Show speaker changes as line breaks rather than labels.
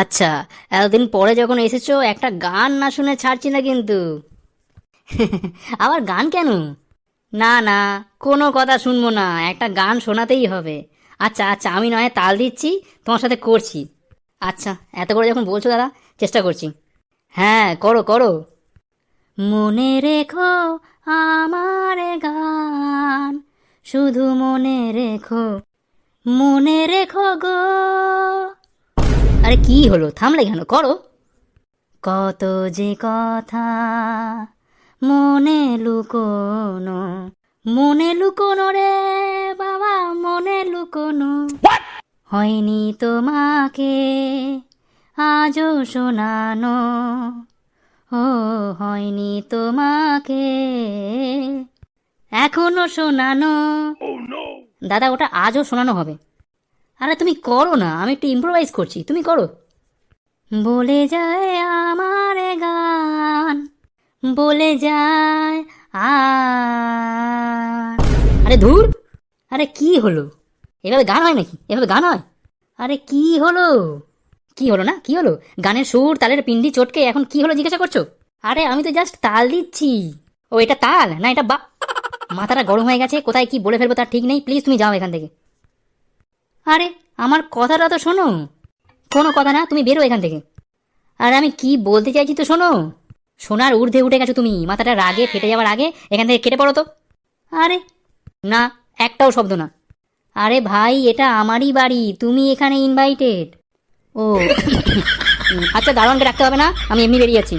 আচ্ছা এতদিন পরে যখন এসেছ, একটা গান না শুনে ছাড়ছি না কিন্তু। আবার গান কেন? না না, কোনো কথা শুনব না, একটা গান শোনাতেই হবে। আচ্ছা আচ্ছা আমি নয়, তাল দিচ্ছি, তোমার সাথে করছি। আচ্ছা এত করে যখন বলছো দাদা, চেষ্টা করছি। হ্যাঁ করো করো। মনে রেখো আমার গান, শুধু মনে রেখো মনে রেখো গো। আরে কি হলো? থামলে কেন? করো। কত যে কথা মনে লুকোনো মনে লুকোনো রে বাবা মনে লুকোনো। হয়নি তোমাকে আজও শোনানো ও হয়নি তোমাকে এখনও শোনানো। দাদা ওটা আজও শোনানো হবে। আরে তুমি করো না, আমি একটু ইম্প্রোভাইজ করছি, তুমি করো। বলে যায় আমার গান, বলে যায় আর। ধুর, আরে কি হলো? এভাবে গান হয় নাকি? এভাবে গান হয়? আরে কি হলো? কি হলো না? কি হলো? গানের সুর, তালের পিন্ডি, চটকে এখন কি হলো জিজ্ঞাসা করছ? আরে আমি তো জাস্ট তাল দিচ্ছি। ও, এটা তাল? না, এটা বা মাথাটা গরম হয়ে গেছে, কোথায় কি বলে ফেলব তার ঠিক নেই। প্লিজ তুমি যাও এখান থেকে। আরে, আমার কথাটা তো শোনো। কোনো কথা না, তুমি বেরো এখান থেকে। আরে আমি কি বলতে চাইছি তো শোনো। সোনার ঊর্ধ্বে উঠে গেছো তুমি। মাথাটা রাগে ফেটে যাওয়ার আগে এখান থেকে কেটে পড়ো তো। আরে, না, একটাও শব্দ না। আরে ভাই, এটা আমারই বাড়ি। তুমি এখানে ইনভাইটেড ও। আচ্ছা দারোয়ানকে রাখতে হবে না। আমি এমনি বেরিয়ে যাচ্ছি।